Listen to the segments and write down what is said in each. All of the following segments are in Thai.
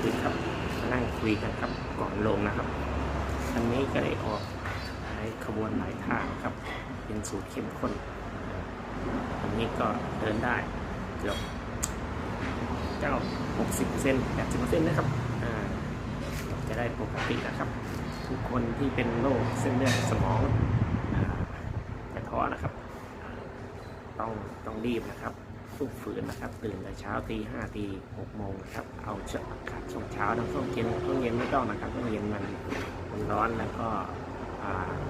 คุยครับนั่งคุยกันครับก่อนลงนะครับอันนี้ก็ได้ออกหลายขบวนหลายทางครับ เป็นสูตรเข้มข้นอันนี้ก็เดินได้เกือบเจ้า60เซน80เซนนะครับจะได้ปกตินะครับ ทุกคนที่เป็นโรคเส้นเลือดสมองอจะท้อนะครับ ต้องต้องรีบนะครับ สู้ฝืนนะครับ ตื่นแต่เช้าตีห้าตีหกโมงนะครับ เอาเช้าอากาศช่วงเช้าทั้งช่วงเย็นช่วงเย็นไม่ต้องนะครับช่วงเย็นมันมันร้อนแล้วก็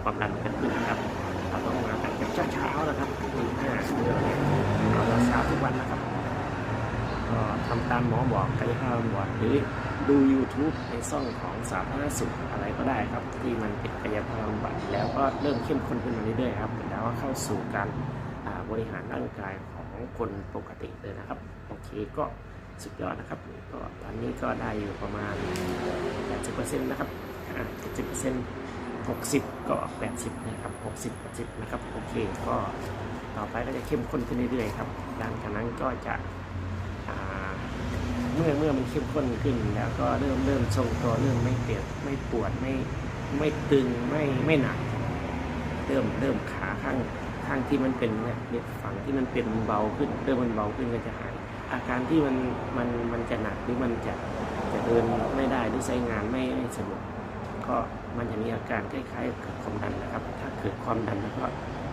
ความดันมันขึ้นนะครับเราต้องมากันเช้าเช้าๆนะครับตีห้าเราเราเช้าทุกวันนะครับก็ทำตามหมอบอกกายภาพบำบัดหรือดู YouTube ในช่องของสาธารณสุขอะไรก็ได้ครับ ที่มันเป็นกายภาพบำบัดแล้วก็เริ่มเข้มข้นขึ้นมาเรื่อยๆครับแล้วก็เข้าสู่การบริหารร่างกายของ คนปกติเลยนะครับ โอเคก็สุดยอดนะครับ ก็ตอนนี้ก็ได้อยู่ประมาณ 80%นะครับ70% 60 ก็ 80 นะครับ 60 80 นะครับ โอเค ก็ต่อไปก็จะเข้มข้นขึ้นเรื่อยๆครับการจากนั้นก็จะเมื่อเมื่อมันเข้มข้นขึ้นแล้วก็เริ่มเริ่มทรงตัวเริ่มไม่เปียกไม่ปวดไม่ไม่ตึงไม่ไม่หนัก เริ่มเริ่มขาข้าง ข้างที่มันเป็นเนี่ยฝั่งที่มันเป็นเบาขึ้นเริ่มมันเบาขึ้นก็จะหายอาการที่มันมันมันจะหนักหรือมันจะจะเดินไม่ได้หรือใช้งานไม่ไม่สะดวกก็มันจะมีอาการคล้ายๆกับความดันนะครับ ถ้าเกิดความดันแล้วก็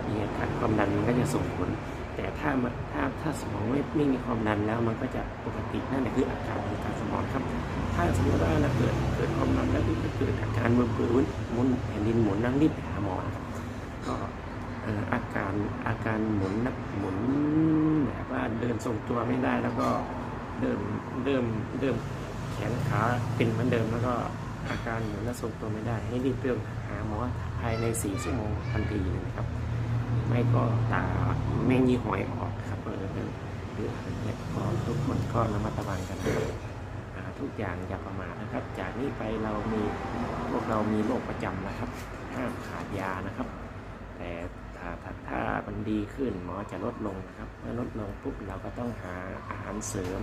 มีอาการความดันมันก็จะส่งผล แต่ถ้ามันถ้าถ้าสมองไม่ไม่มีความดันแล้วมันก็จะปกตินั่นแหละคืออาการของการสมองครับ ถ้าสมมติว่าเราเกิดเกิดความดันแล้วก็เกิดอาการมือปืนหมุนแผ่นดินหมุนนั่งรีบไปหาหมอนะครับ อาการอาการหมุนนะหมุนแบบว่าเดินทรงตัวไม่ได้แล้วก็เริ่มเริ่มเริ่มแขนขาเป็นเหมือนเดิมแล้วก็อาการหมุนและทรงตัวไม่ได้ ให้รีบเริ่มหาหมอภายในสี่ชั่วโมงทันทีเลยนะครับ ไม่ก็ตาแมงยีหอยออกครับเออเป็นหรืออะไรเนี่ยก็ทุกคนก็ระมัดระวังกันนะครับทุกอย่างอย่าประมาทนะครับ จากนี้ไปเรามีพวกเรามีโรคประจำนะครับ ห้ามขาดยานะครับ แต่ มันดีขึ้น หมอจะลดลงนะครับเมื่อลดลงปุ๊บเราก็ต้องหาอาหารเสริม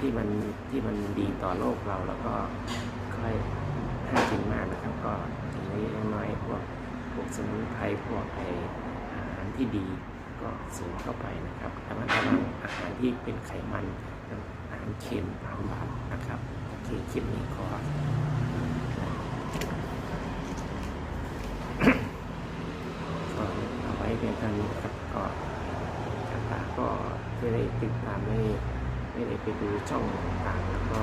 ที่มันที่มันดีต่อโรคเราแล้วก็ค่อยห้ากินมากนะครับ ก็อย่างนี้น้อยพวกพวกสมุนไพรพวกไออาหารที่ดีก็เสริมเข้าไปนะครับแต่ว่าระวังอาหารที่เป็นไขมันอาหารเค็มอาหารหวานนะครับโอเคคลิปนี้ก็ก็เอาไว้เพียงเท่านี้ครับก็ทางตาก็ ไม่ได้ติดตามไม่ไม่ได้ไปดูช่องต่างๆแล้วก็